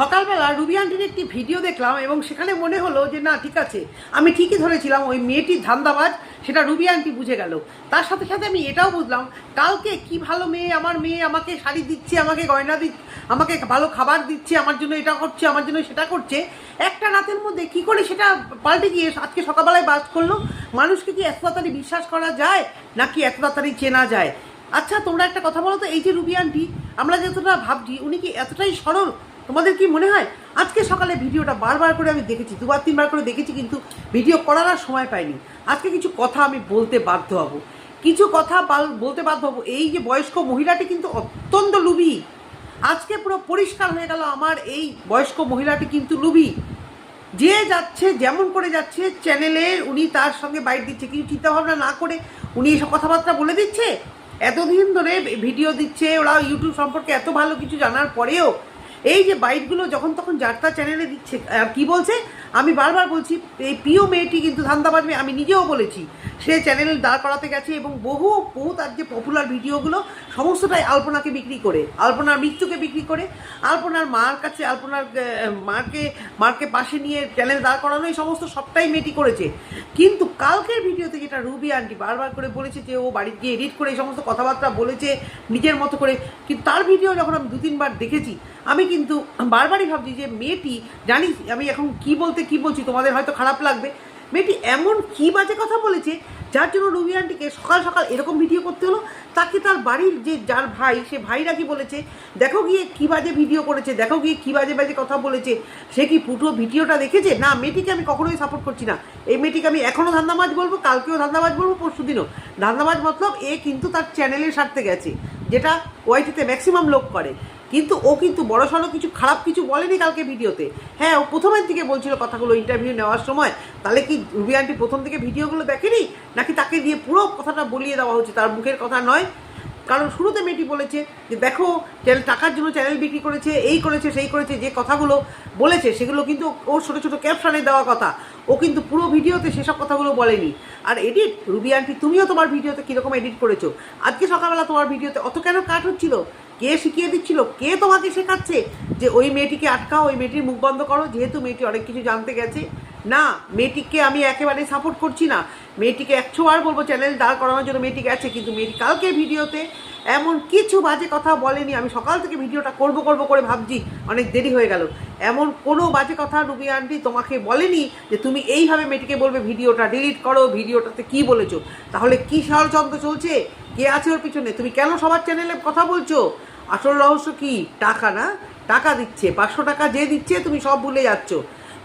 সকালবেলা রুবি আন্টির একটি ভিডিও দেখলাম এবং সেখানে মনে হলো যে, না, ঠিক আছে, আমি ঠিকই ধরেছিলাম ওই মেয়েটির ধান্দাবাজ, সেটা রুবি আন্টি বুঝে গেল। তার সাথে সাথে আমি এটাও বুঝলাম, কালকে কি ভালো মেয়ে, আমার মেয়ে আমাকে শাড়ি দিচ্ছে, আমাকে গয়না দিচ্ছে আমাকে ভালো খাবার দিচ্ছে, আমার জন্য এটা করছে, আমার জন্য সেটা করছে। একটা রাতের মধ্যে কি করে সেটা পাল্টে গিয়ে আজকে সকালবেলায় বাস করল? মানুষকে কি এত তাড়াতাড়ি বিশ্বাস করা যায়, নাকি এত তাড়াতাড়ি চেনা যায়? আচ্ছা তোমরা একটা কথা বলো তো, এই যে রুবি আন্টি, আমরা যতটা ভাবছি, উনি কি এতটাই সরল? তোমাদের কি মনে হয়? আজকে সকালে ভিডিওটা বারবার করে আমি দেখেছি, দুবার, তিনবার করে দেখেছি কিন্তু ভিডিও করার আর সময় পাইনি। আজকে কিছু কথা আমি বলতে বাধ্য হব। কিছু কথা বলতে বাধ্য হব। এই যে বয়স্ক মহিলাটি কিন্তু অত্যন্ত লুবি। আজকে পুরো পরিষ্কার হয়ে গেল আমার এই বয়স্ক মহিলাটি কিন্তু লুবি। যে যাচ্ছে, যেমন করে যাচ্ছে, চ্যানেলে উনি তার সঙ্গে বাইট দিচ্ছে। কিছু চিন্তাভাবনা না করে উনি এসব কথাবার্তা বলে দিচ্ছে? এতদিন ধরে ভিডিও দিচ্ছে, ওরা ইউটিউব সম্পর্কে এত ভালো কিছু জানার পরেও এই যে বাইটগুলো যখন তখন যার তার চ্যানেলে দিচ্ছে কি বলছে? আমি বারবার বলছি, এই প্রিয় মেয়েটি কিন্তু ধান্দাবাজ মেয়ে, আমি নিজেও বলেছি, সে চ্যানেল দাঁড় করাতে গেছে এবং বহু বহু তার যে পপুলার ভিডিওগুলো, সমস্তটাই আলপনাকে বিক্রি করে, আলপনার মৃত্যুকে বিক্রি করে, আলপনার মার কাছে, আলপনার মাকে মারকে পাশে নিয়ে চ্যানেল দাঁড় করানো, এই সমস্ত সবটাই মেয়েটি করেছে। কিন্তু কালকের ভিডিওতে যেটা রুবি আন্টি বারবার করে বলেছে যে ও বাড়ি গিয়ে এডিট করে এই সমস্ত কথাবার্তা বলেছে নিজের মতো করে, কিন্তু তার ভিডিও যখন আমি দু তিনবার দেখেছি আমি কিন্তু বারবারই ভাবছি যে মেয়েটি, জানি আমি এখন কি বলতে কি বলছি, তোমাদের হয়তো খারাপ লাগবে। মেয়েটি এমন কি বাজে কথা বলেছে, যার জন্য রুবি আন্টিকে সকাল সকাল এরকম ভিডিও করতে হলো, তাকে তার বাড়ির যে যার ভাই, সে ভাইরা কি বলেছে, দেখো গিয়ে কী বাজে ভিডিও করেছে, দেখো গিয়ে কী বাজে বাজে কথা বলেছে, সে কি পুরো ভিডিওটা দেখেছে? না, মেয়েটিকে আমি কখনোই সাপোর্ট করছি না। এই মেয়েটিকে আমি এখনও ধান্দাবাজ বলব, কালকেও ধান্দাবাজ বলব, পরশু দিনও। ধান্দাবাজ মতলব এ কিন্তু তার চ্যানেলের স্বার্থে গেছে, যেটা ওয়াইটিতে ম্যাক্সিমাম লোক করে। কিন্তু ও কিন্তু বড় সড়ো কিছু খারাপ কিছু বলেনি কালকে ভিডিওতে। হ্যাঁ ও প্রথমের দিকে বলছিল কথাগুলো ইন্টারভিউ নেওয়ার সময়, তাহলে কি রুবি আন্টি প্রথম থেকে ভিডিওগুলো দেখেনি? নাকি তাকে দিয়ে পুরো কথাটা বলিয়ে দেওয়া হচ্ছে, তার মুখের কথা নয়? কারণ শুরুতে মেয়েটি বলেছে যে, দেখো টাকার জন্য চ্যানেল বিক্রি করেছে, এই করেছে, সেই করেছে, যে কথাগুলো বলেছে, সেগুলো কিন্তু ওর ছোটো ছোটো ক্যাপশনে দেওয়া কথা। ও কিন্তু পুরো ভিডিওতে সেসব কথাগুলো বলেনি। আর এডিট, রুবি আন্টি, তুমিও তোমার ভিডিওতে কীরকম এডিট করেছ? আজকে সকালবেলা তোমার ভিডিওতে অত কেন কাট হচ্ছিল? কে শিখিয়ে দিচ্ছিল? কে তোমাকে শেখাচ্ছে যে ওই মেয়েটিকে আটকাও, ওই মেয়েটির মুখ বন্ধ করো? যেহেতু মেয়েটি অনেক কিছু জানতে গেছে। না, মেয়েটিকে আমি একেবারে সাপোর্ট করছি না। মেয়েটিকে একশো বার বলব চ্যানেল দাঁড় করানোর জন্য মেয়েটি গেছে, কিন্তু মেয়েটি কালকে ভিডিওতে এমন কিছু বাজে কথা বলেনি। আমি সকাল থেকে ভিডিওটা করব করব করে ভাবছি, অনেক দেরি হয়ে গেল। এমন কোনো বাজে কথা রুবি আন্টি তোমাকে বলেনি যে তুমি এইভাবে মেয়েটিকে বলবে, ভিডিওটা ডিলিট করো, ভিডিওটাতে কি বলেছ? তাহলে কি ষড়যন্ত্র চলছে? কে আছে ওর পিছনে? তুমি কেন সবার চ্যানেলে কথা বলছো? আসল রহস্য কি? টাকা না? টাকা দিচ্ছে, পাঁচশো টাকা যে দিচ্ছে, তুমি সব ভুলে যাচ্ছ।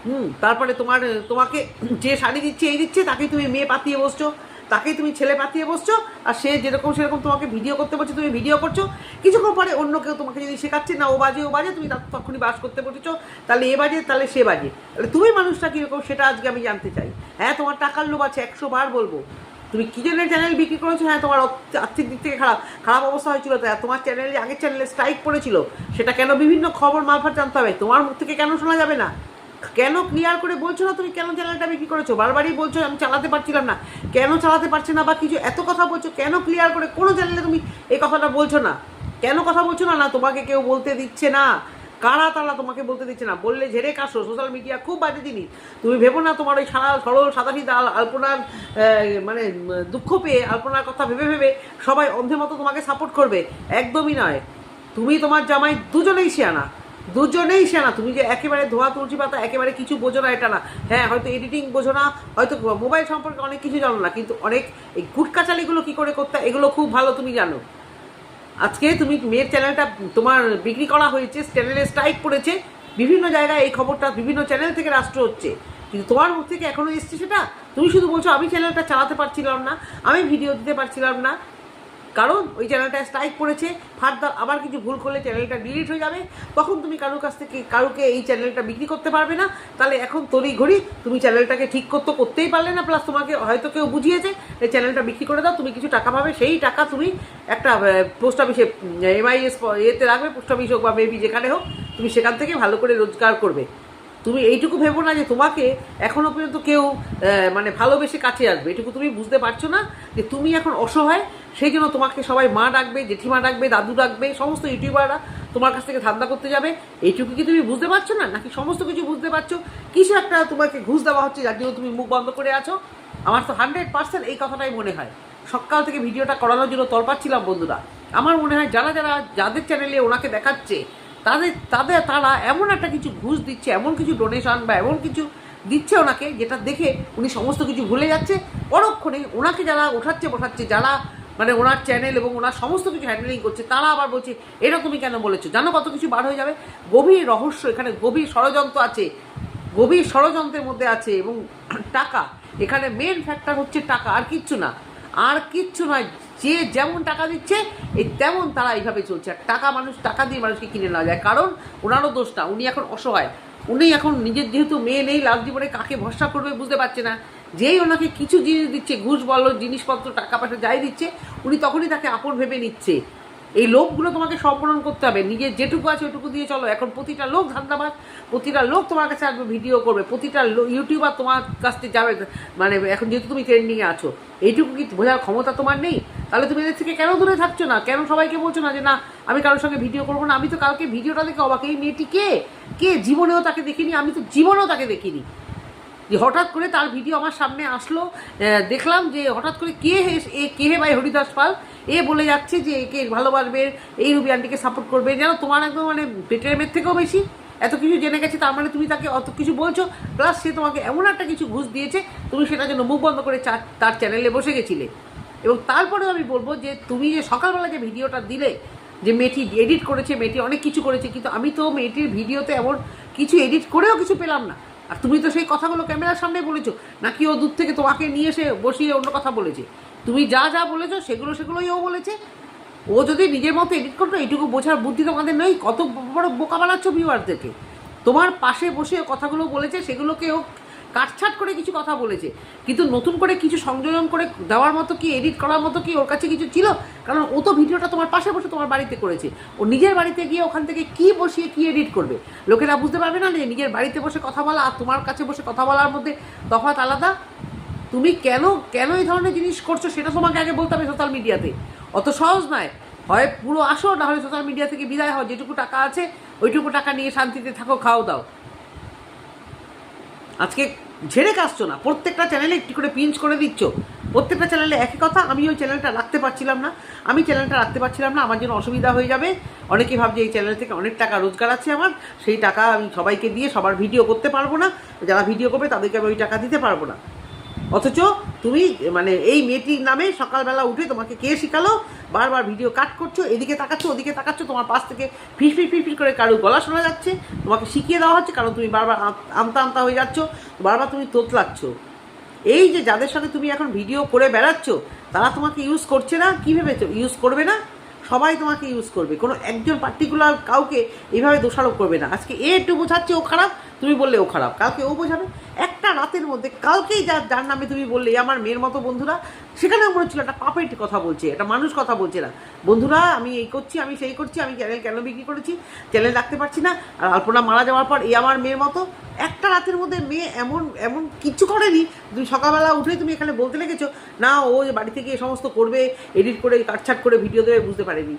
হুম, তারপরে তোমার, তোমাকে যে শাড়ি দিচ্ছে, এই দিচ্ছে, তাকেই তুমি মেয়ে পাতিয়ে বসছো, তাকেই তুমি ছেলে পাতিয়ে বসছো, আর সে যেরকম সেরকম তোমাকে ভিডিও করতে বলছে, তুমি ভিডিও করছ। কিছুক্ষণ পরে অন্য কেউ তোমাকে যদি শেখাচ্ছে, না, ও বাজে ও বাজে, তুমি তখনই বাস করতে বসেছো, তাহলে এ বাজে, তাহলে সে বাজে। তাহলে তুমি মানুষটা কীরকম, সেটা আজকে আমি জানতে চাই। হ্যাঁ তোমার টাকার লোভ আছে, একশো বার বলব। তুমি কি জন্য চ্যানেল বিক্রি করেছ? হ্যাঁ তোমার আর্থিক দিক থেকে খারাপ খারাপ অবস্থা হয়েছিল। তাই তোমার চ্যানেলে আগের চ্যানেলে স্ট্রাইক পড়েছিল। সেটা কেন বিভিন্ন খবর মারফত জানতে হবে? তোমার মুখ থেকে কেন শোনা যাবে না? কেন ক্লিয়ার করে বলছো না তুমি কেন চ্যানেলটা বিক্রি করেছ? বারবারই বলছো, আমি চালাতে পারছিলাম না। কেন চালাতে পারছে না বা কিছু এত কথা বলছো? কেন ক্লিয়ার করে কোনো চ্যানেলে তুমি এই কথাটা বলছো না? কেন কথা বলছো না? না, তোমাকে কেউ বলতে দিচ্ছে না। কারা তারা তোমাকে বলতে দিচ্ছে না? বললে ঝেড়ে কাশো সোশ্যাল মিডিয়া খুব বাজে জিনিস। তুমি ভেবো না তোমার ওই সারা সরল সাদা সিধা আল- আলপনার মানে দুঃখ পেয়ে আলপনার কথা ভেবে ভেবে সবাই অন্ধে মতো তোমাকে সাপোর্ট করবে। একদমই নয়। তুমি তোমার জামাই দুজনেই শেয়ানা। দুজনেই শেয়ানা। তুমি যে একেবারে ধোয়া তুলসী পাতা, একেবারে কিছু বোঝো না এটা না। হ্যাঁ হয়তো এডিটিং বোঝো না, হয়তো মোবাইল সম্পর্কে অনেক কিছু জানো না, কিন্তু অনেক এই গুটকাচালিগুলো কী করে করতে এগুলো খুব ভালো তুমি জানো। আজকে তুমি মেয়ের চ্যানেলটা তোমার বিক্রি করা হয়েছে চ্যানেলে স্ট্রাইক করেছে বিভিন্ন জায়গায় এই খবরটা বিভিন্ন চ্যানেল থেকে রাষ্ট্র হচ্ছে। কিন্তু তোমার মুখ থেকে এখনও এসছে সেটা? তুমি শুধু বলছো, আমি চ্যানেলটা চালাতে পারছিলাম না, আমি ভিডিও দিতে পারছিলাম না কারণ ওই চ্যানেলটা স্ট্রাইক পড়েছে ফার্দার আবার কিছু ভুল করলে চ্যানেলটা ডিলিট হয়ে যাবে। তখন তুমি কারোর কাছ থেকে, কারোকে এই চ্যানেলটা বিক্রি করতে পারবে না? তাহলে এখন তড়ি ঘড়ি তুমি চ্যানেলটাকে ঠিক করতে করতেই পারলে না। প্লাস তোমাকে হয়তো কেউ বুঝিয়েছে এই চ্যানেলটা বিক্রি করে দাও, তুমি কিছু টাকা পাবে। সেই টাকা তুমি একটা পোস্ট অফিসে এমআইএস এতে রাখবে পোস্ট অফিস হোক বা মেবি যেখানে হোক, তুমি সেখান থেকে ভালো করে রোজগার করবে। তুমি এইটুকু ভেবো না যে তোমাকে এখনও পর্যন্ত কেউ মানে ভালোবেসে কাছে আসবে। এটুকু তুমি বুঝতে পারছ না যে তুমি এখন অসহায় সেই জন্য তোমাকে সবাই মা ডাকবে, জেঠিমা ডাকবে, দাদু ডাকবে, সমস্ত ইউটিউবাররা তোমার কাছ থেকে ধান্দা করতে যাবে। এইটুকু কি তুমি বুঝতে পারছ না? নাকি সমস্ত কিছু বুঝতে পারছ? কিছু একটা তোমাকে ঘুষ দেওয়া হচ্ছে যার জন্য তুমি মুখ বন্ধ করে আছো। আমার তো হান্ড্রেড পার্সেন্ট এই কথাটাই মনে হয়। সকাল থেকে ভিডিওটা করানোর জন্য তরপাচ্ছিলাম বন্ধুরা। আমার মনে হয় যারা যারা যাদের চ্যানেলে ওনাকে দেখাচ্ছে, তাদের তাদের, তারা এমন একটা কিছু ঘুষ দিচ্ছে, এমন কিছু ডোনেশন বা এমন কিছু দিচ্ছে ওনাকে যেটা দেখে উনি সমস্ত কিছু ভুলে যাচ্ছে। পরক্ষণে ওনাকে যারা ওঠাচ্ছে বসাচ্ছে, যারা মানে ওনার চ্যানেল এবং ওনার সমস্ত কিছু হ্যান্ডেলিং করছে, তারা আবার বলছে এটা তুমি কেন বলেছ? জানো কত কিছু বার হয়ে যাবে? গভীর রহস্য এখানে, গভীর ষড়যন্ত্র আছে। গভীর ষড়যন্ত্রের মধ্যে আছে এবং টাকা। এখানে মেন ফ্যাক্টর হচ্ছে টাকা, আর কিচ্ছু না। আর কিচ্ছু নয়, যে যেমন টাকা দিচ্ছে, এই তেমন তারা এইভাবে চলছে। আর টাকা মানুষ, টাকা দিয়ে মানুষকে কিনে নেওয়া যায়। কারণ ওনারও দোষ না উনি এখন অসহায়। উনি এখন নিজের যেহেতু মেয়ে নেই লাল জীবনে কাকে ভরসা করবে বুঝতে পারছে না। যেই ওনাকে কিছু জিনিস দিচ্ছে, ঘুষ বলো জিনিসপত্র, টাকা পয়সা যাই দিচ্ছে, উনি তখনই তাকে আপন ভেবে নিচ্ছে। এই লোকগুলো তোমাকে সম্পূরণ করতে হবে, নিজের যেটুকু আছে ওটুকু দিয়ে চলো। এখন প্রতিটা লোক ধান্দাবাজ, প্রতিটা লোক তোমার কাছে আসবে, ভিডিও করবে, প্রতিটা ইউটিউবার তোমার কাছ থেকে যাবে মানে এখন যেহেতু তুমি ট্রেন্ডিংয়ে আছো, এইটুকু কি বোঝার ক্ষমতা তোমার নেই? তাহলে তুমি এদের থেকে কেন দূরে থাকছো না? কেন সবাইকে বলছো না যে, না, আমি কারোর সঙ্গে ভিডিও করব না? আমি তো কালকে ভিডিওটা দেখে অবাক এই মেয়েটি কে? কে? জীবনেও তাকে দেখিনি, আমি তো জীবনেও তাকে দেখিনি। যে হঠাৎ করে তার ভিডিও আমার সামনে আসলো দেখলাম যে হঠাৎ করে কে হে, এ, কে হে ভাই হরিদাস পাল? এ বলে যাচ্ছে যে একে ভালোবাসবে, এই রুবি আন্টিকে সাপোর্ট করবে। যেন তোমার একদম মানে পেটের মেয়ের থেকেও বেশি। এত কিছু জেনে গেছে, তার মানে তুমি তাকে অত কিছু বলছো। প্লাস সে তোমাকে এমন একটা কিছু ঘুষ দিয়েছে, তুমি সেটার জন্য মুখ বন্ধ করে তার চ্যানেলে বসে গেছিলে। এবং তারপরেও আমি বলব যে তুমি যে সকালবেলা যে ভিডিওটা দিলে, যে মেয়েটি এডিট করেছে, মেয়েটি অনেক কিছু করেছে, কিন্তু আমি তো মেয়েটির ভিডিওতে এমন কিছু এডিট করেও কিছু পেলাম না। আর তুমি তো সেই কথাগুলো ক্যামেরার সামনে বলেছ। নাকি ও দূর থেকে তোমাকে নিয়ে এসে বসিয়ে অন্য কথা বলেছে? তুমি যা যা বলেছ, সেগুলো সেগুলোই ও বলেছে। ও যদি নিজের মতো এডিট করতো, এইটুকু বোঝার বুদ্ধি তোমাদের নেই? কত বড় বোকা বানাচ্ছ ভিউয়ারদেরকে তোমার পাশে বসে কথাগুলো বলেছে, সেগুলোকে ও কাটছাট করে কিছু কথা বলেছে। কিন্তু নতুন করে কিছু সংযোজন করে দেওয়ার মতো কি এডিট করার মতো কি ওর কাছে কিছু ছিল? কারণ ও তো ভিডিওটা তোমার পাশে বসে তোমার বাড়িতে করেছে। ও নিজের বাড়িতে গিয়ে ওখান থেকে কি বসিয়ে কি এডিট করবে? লোকেরা বুঝতে পারবে না যে নিজের বাড়িতে বসে কথা বলা আর তোমার কাছে বসে কথা বলার মধ্যে তফাৎ আলাদা। তুমি কেন কেন এই ধরনের জিনিস করছ সেটা তোমাকে আগে বলতে হবে সোশ্যাল মিডিয়াতে অত সহজ নয়। হয় পুরো আসো, না হলে সোশ্যাল মিডিয়া থেকে বিদায় হও। যেটুকু টাকা আছে, ওইটুকু টাকা নিয়ে শান্তিতে থাকো, খাও দাও। আজকে ঝেড়ে কাটছো না। প্রত্যেকটা চ্যানেলে একটি করে পিঞ্চ করে দিচ্ছ। প্রত্যেকটা চ্যানেলে একই কথা, আমি ওই চ্যানেলটা রাখতে পারছিলাম না। আমি চ্যানেলটা রাখতে পারছিলাম না, আমার জন্য অসুবিধা হয়ে যাবে। অনেকে ভাবছে এই চ্যানেল থেকে অনেক টাকা রোজগার আছে আমার, সেই টাকা আমি সবাইকে দিয়ে সবার ভিডিও করতে পারব না। যারা ভিডিও করবে তাদেরকে আমি ওই টাকা দিতে পারব না। অথচ তুমি মানে এই মেয়েটির নামে সকালবেলা উঠে তোমাকে কে শিখালো? বারবার ভিডিও কাট করছ, এদিকে তাকাচ্ছ, ওদিকে তাকাচ্ছ, তোমার পাশ থেকে ফিস ফিস ফিস করে কারও গলা শোনা যাচ্ছে। তোমাকে শিখিয়ে দেওয়া হচ্ছে, কারণ তুমি বারবার আমতা আমতা হয়ে যাচ্ছ, বারবার তুমি তোতলাচ্ছ। এই যে যাদের সাথে তুমি এখন ভিডিও করে বেড়াচ্ছ, তারা তোমাকে ইউজ করছে না? কী ভেবেছো? ইউজ করবে না? সবাই তোমাকে ইউজ করবে। কোনো একজন পার্টিকুলার কাউকে এইভাবে দোষারোপ করবে না। আজকে এ একটু বোঝাচ্ছে ও খারাপ, তুমি বললে ও খারাপ। কাউকে ও বোঝাবে। রাতের মধ্যে, কালকেই যার যার নামে তুমি বললে আমার মেয়ের মতো বন্ধুরা সেখানে মনে হচ্ছিল একটা পাপেট কথা বলছে, একটা মানুষ কথা বলছে না। বন্ধুরা, আমি এই করছি, আমি সেই করছি, আমি চ্যানেল কেন বিক্রি করেছি? চ্যানেল রাখতে পারছি না। আর আলপনা মারা যাওয়ার পর এই আমার মেয়ের মতো, একটা রাতের মধ্যে মেয়ে এমন এমন কিচ্ছু করেনি। তুমি সকালবেলা উঠে তুমি এখানে বলতে লেগেছো, না, ও বাড়ি থেকে এ সমস্ত করবে এডিট করে, কাটছাট করে ভিডিও দেবে, বুঝতে পারেনি।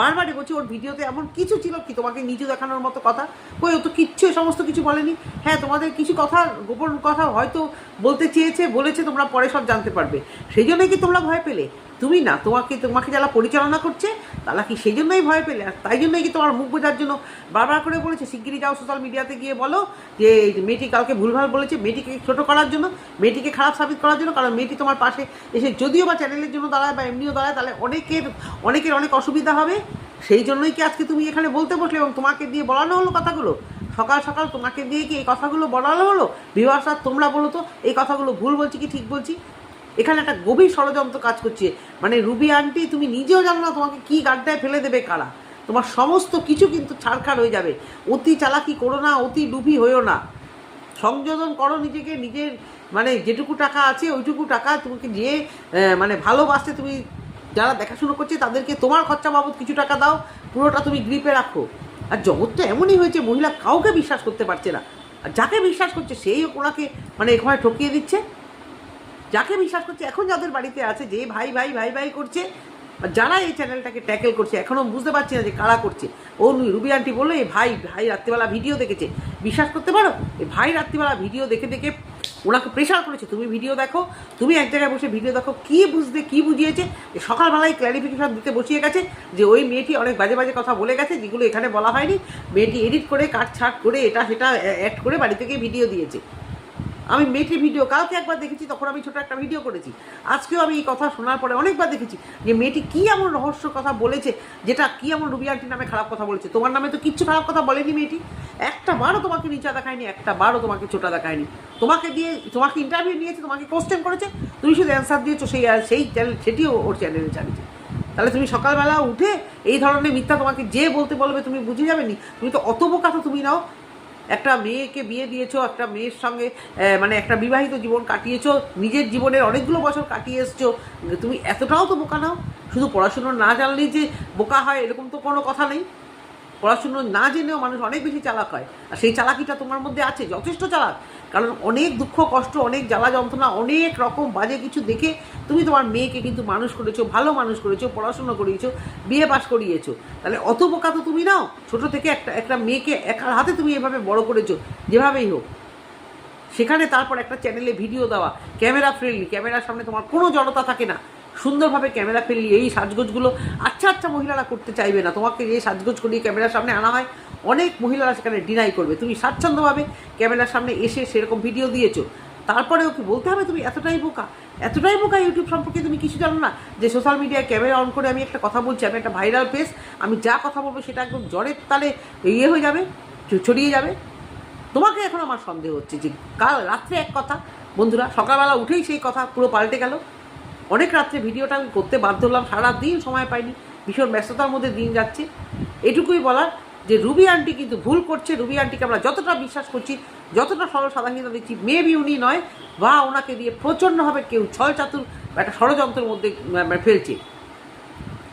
বারবারই বলছি, ওর ভিডিওতে এমন কিছু ছিল কি তোমাকে নিজে দেখানোর মতো কথা? কই, ও তো কিচ্ছু সমস্ত কিছু বলেনি। হ্যাঁ তোমাদের কিছু কথা, গোপন কথা হয়তো বলতে চেয়েছে, বলেছে, তোমরা পরে সব জানতে পারবে। সেই জন্যই কি তোমরা ভয় পেলে? তুমি না, তোমাকে তোমাকে যারা পরিচালনা করছে, তারা কি সেই জন্যই ভয় পেলে? আর তাই জন্যই কি তোমার মুখ বোঝার জন্য বারবার করে বলেছে? শিগগিরই যাও সোশ্যাল মিডিয়াতে গিয়ে বলো যে মেয়েটি কালকে ভুলভাল বলেছে, মেয়েটিকে ছোট করার জন্য, মেয়েটিকে খারাপ সাবিত করার জন্য, কারণ মেয়েটি তোমার পাশে এসে যদিও বা চ্যানেলের জন্য দাঁড়ায় বা এমনিও দাঁড়ায়, তাহলে অনেকের অনেকের অনেক অসুবিধা হবে। সেই জন্যই কি আজকে তুমি এখানে বলতে বসলে এবং তোমাকে দিয়ে বলানো হলো কথাগুলো? সকাল সকাল তোমাকে দিয়ে কি এই কথাগুলো বলানো হলো? বিভাসা তোমরা বলো তো, এই কথাগুলো ভুল বলছি কি ঠিক বলছি? এখানে একটা গভীর ষড়যন্ত্র কাজ করছে। মানে রুবি আন্টি, তুমি নিজেও জানো না তোমাকে কি গাড্ডায় ফেলে দেবে কারা। তোমার সমস্ত কিছু কিন্তু ছাড়খাড় হয়ে যাবে। অতি চালাকি করো না, অতি ডুবি হয়েও না। সংযোজন করো নিজেকে, নিজের মানে যেটুকু টাকা আছে ওইটুকু টাকা তোমাকে যে মানে ভালোবাসতে তুমি যারা দেখাশুনো করছে তাদেরকে তোমার খরচা বাবদ কিছু টাকা দাও, পুরোটা তুমি গ্রিপে রাখো। আর জগৎটা এমনই হয়েছে, মহিলা কাউকে বিশ্বাস করতে পারছে না। আর যাকে বিশ্বাস করছে, সেই ওনাকে মানে এখানে ঠকিয়ে দিচ্ছে। যাকে বিশ্বাস করছে এখন যাদের বাড়িতে আছে, যে ভাই ভাই ভাই ভাই করছে, আর যারা এই চ্যানেলটাকে ট্যাকেল করছে এখনও বুঝতে পারছি না যে কারা করছে। ও রুবি আন্টি বলল এই ভাই ভাই রাত্রিবেলা ভিডিও দেখেছে। বিশ্বাস করতে পারো? এই ভাই রাত্রিবেলা ভিডিও দেখে দেখে ওনাকে প্রেশার করেছে, তুমি ভিডিও দেখো, তুমি এক জায়গায় বসে ভিডিও দেখো, কি বুঝতে, কি বুঝিয়েছে? যে সকালবেলায় ক্ল্যারিফিকেশন দিতে বসিয়ে গেছে যে ওই মেয়েটি অনেক বাজে বাজে কথা বলে গেছে, যেগুলো এখানে বলা হয়নি। মেয়েটি এডিট করে, কাটছাট করে, এটা, সেটা অ্যাড করে বাড়ি থেকে ভিডিও দিয়েছে। আমি মেয়েটির ভিডিও কালকে একবার দেখেছি, তখন আমি ছোট একটা ভিডিও করেছি। আজকেও আমি এই কথা শোনার পরে অনেকবার দেখেছি যে মেয়েটি কি এমন রহস্য কথা বলেছে, যেটা কি এমন রুবি আন্টির নামে খারাপ কথা বলেছে। তোমার নামে তো কিচ্ছু খারাপ কথা বলেনি মেয়েটি। একটা বারও তোমাকে নিচা দেখায়নি, একটা বারও তোমাকে ছোটা দেখায়নি। তোমাকে দিয়ে, তোমাকে ইন্টারভিউ নিয়েছে, তোমাকে কোশ্চেন করেছে, তুমি শুধু অ্যান্সার দিয়েছ, সেই সেই চ্যানেল সেটিও ওর চ্যানেলে চালিয়েছে। তাহলে তুমি সকালবেলা উঠে এই ধরনের মিথ্যা তোমাকে যে বলতে বলবে তুমি বুঝে যাবে নি? তুমি তো অত বোকা তো তুমি নাও একটা মেয়েকে বিয়ে দিয়েছ, একটা মেয়ের সঙ্গে মানে একটা বিবাহিত জীবন কাটিয়েছো, নিজের জীবনের অনেকগুলো বছর কাটিয়ে এসছো, তুমি এতটাও তো বোকা নাও? শুধু পড়াশুনো না জানলেই যে বোকা হয় এরকম তো কোনো কথা নেই। পড়াশুনো না জেনেও মানুষ অনেক বেশি চালাক হয়, আর সেই চালাকিটা তোমার মধ্যে আছে, যথেষ্ট চালাক। কারণ অনেক দুঃখ, কষ্ট, অনেক জ্বালা যন্ত্রণা, অনেক রকম বাজে কিছু দেখে তুমি তোমার মেয়েকে কিন্তু মানুষ করেছ, ভালো মানুষ করেছ, পড়াশুনো করিয়েছো, বিয়ে পাশ করিয়েছো। তাহলে অত বোকা তো তুমি নাও। ছোটো থেকে একটা একটা মেয়েকে একার হাতে তুমি এভাবে বড় করেছ, যেভাবেই হোক। সেখানে তারপর একটা চ্যানেলে ভিডিও দেওয়া ক্যামেরা ফ্রেন্ডলি ক্যামেরার সামনে তোমার কোনো জড়তা থাকে না। সুন্দরভাবে ক্যামেরা ফ্রেন্ডলি এই সাজগোজগুলো। আচ্ছা আচ্ছা মহিলারা করতে চাইবে না। তোমাকে যে সাজগোজ করিয়ে ক্যামেরার সামনে আনা হয়, অনেক মহিলারা সেখানে ডিনাই করবে। তুমি স্বাচ্ছন্দ্যভাবে ক্যামেরার সামনে এসে সেরকম ভিডিও দিয়েছ। তারপরে ওকে বলতে হবে? তুমি এতটাই বোকা। এতটাই বোকা ইউটিউব সম্পর্কে তুমি কিছু জানো না? যে সোশ্যাল মিডিয়ায় ক্যামেরা অন করে আমি একটা কথা বলছি, আমি একটা ভাইরাল পেজ আমি যা কথা বলব সেটা একদম জ্বরের তালে ইয়ে হয়ে যাবে ছড়িয়ে যাবে। তোমাকে এখন আমার সন্দেহ হচ্ছে যে কাল রাত্রে এক কথা, বন্ধুরা, সকালবেলা উঠেই সেই কথা পুরো পাল্টে গেল। অনেক রাত্রে ভিডিওটা আমি করতে বাধ্য হলাম সারা দিন সময় পাইনি ভীষণ ব্যস্ততার মধ্যে দিন যাচ্ছে। এটুকুই বলার যে রুবি আন্টি কিন্তু ভুল করছে রুবি আন্টিকে আমরা যতটা বিশ্বাস করছি যতটা সরল সাধারণতা দিচ্ছি মেবি উনি নয় বা ওনাকে দিয়ে প্রচণ্ডভাবে কেউ ছল চাতুর একটা ষড়যন্ত্রের মধ্যে আহ, ফেলছে।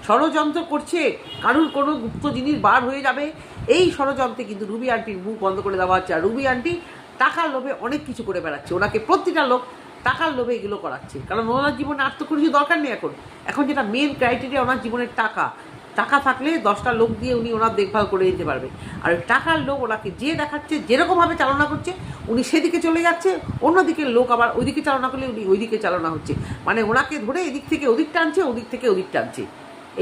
ষড়যন্ত্র করছে কারুর কোনো গুপ্ত জিনিস বার হয়ে যাবে এই ষড়যন্ত্রে কিন্তু রুবি আন্টির মুখ বন্ধ করে দেওয়া হচ্ছে। আর রুবি আন্টি টাকার লোভে অনেক কিছু করে বেড়াচ্ছে। ওনাকে প্রতিটা লোক টাকার লোভে এগুলো করাচ্ছে। কারণ ওনার জীবনে আর তো কোনো কিছু দরকার নেই এখন। এখন যেটা মেন ক্রাইটেরিয়া ওনার জীবনের টাকা। টাকা থাকলে দশটা লোক দিয়ে উনি ওনার দেখভাল করে দিতে পারবে। আর টাকার লোক ওনাকে যে দেখাচ্ছে, যেরকমভাবে চালনা করছে, উনি সেদিকে চলে যাচ্ছে, অন্যদিকে লোক আবার ওইদিকে চালনা করলে উনি ওইদিকে চালনা হচ্ছে। মানে ওনাকে ধরে এদিক থেকে ওদিক টানছে, ওদিক থেকে ওদিক টানছে।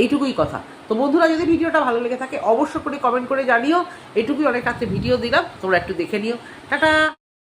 এইটুকুই কথা। তো বন্ধুরা, যদি ভিডিওটা ভালো লেগে থাকে অবশ্য করে কমেন্ট করে জানিও। এটুকুই অনেক রাত্রে ভিডিও দিলাম। তোমরা একটু দেখে নিও। টাটা!